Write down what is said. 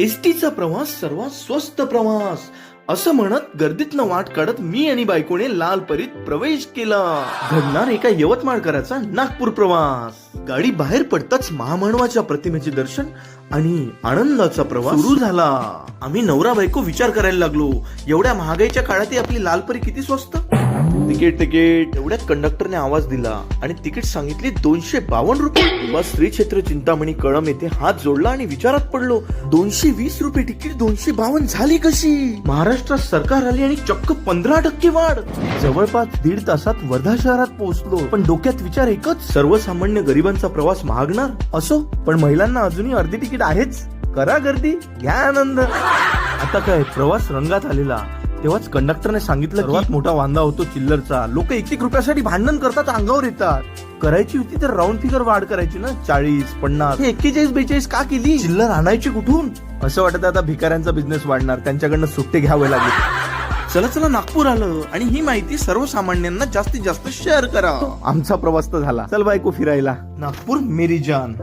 एसटीचा प्रवास सर्वात स्वस्त प्रवास. असं म्हणत गर्दीतनं वाट काढत मी आणि बायकोने लाल परीत प्रवेश केला. घडणार एका यवतमाळकराचा नागपूर प्रवास. गाडी बाहेर पडताच महामानवाच्या प्रतिमेचे दर्शन आणि आनंदाचा प्रवास सुरू झाला. आम्ही नवरा बायको विचार करायला लागलो. एवढ्या महागाईच्या काळात आपली लाल परी किती स्वस्त? Ticket ticket. एवढ्यात कंडक्टरने आवाज दिला आणि तिकीट सांगितली दोनशे बावन्न रुपये. तेव्हा श्री क्षेत्र चिंतामणी कळम येथे हात जोडला आणि विचारात पडलो दोनशे वीस रुपये तिकीट दोनशे बावन्न झाली कशी? महाराष्ट्रात सरकार आली आणि चक्क पंधरा टक्के वाढ. जवळपास दीड तासात वर्धा शहरात पोहोचलो. पण डोक्यात विचार एकच सर्वसामान्य गरिबांचा प्रवास महागणार? असो पण महिलांना अजूनही अर्धी तिकीट आहेच. करा गर्दी घ्या आनंद. आता काय प्रवास रंगात आलेला. तेव्हाच कंडक्टरने सांगितलं सर्वात मोठा वांदा होतो चिल्लरचा. लोक एक एक रुपयासाठी भांडण करतात अंगावर येतात. करायची होती तर राऊंड फिगर वाढ करायची ना? चाळीस पन्नास. एक्केचाळीस बेचाळीस का केली? चिल्लर आणायची कुठून? असं वाटत आता भिकाऱ्यांचा बिझनेस वाढणार. त्यांच्याकडनं सुट्टे घ्यावे लागेल. चला चला नागपूर आलं. आणि ही माहिती सर्वसामान्यांना जास्तीत जास्त शेअर करा. आमचा प्रवास तर झाला. चल बायको फिरायला. नागपूर मेरी जान.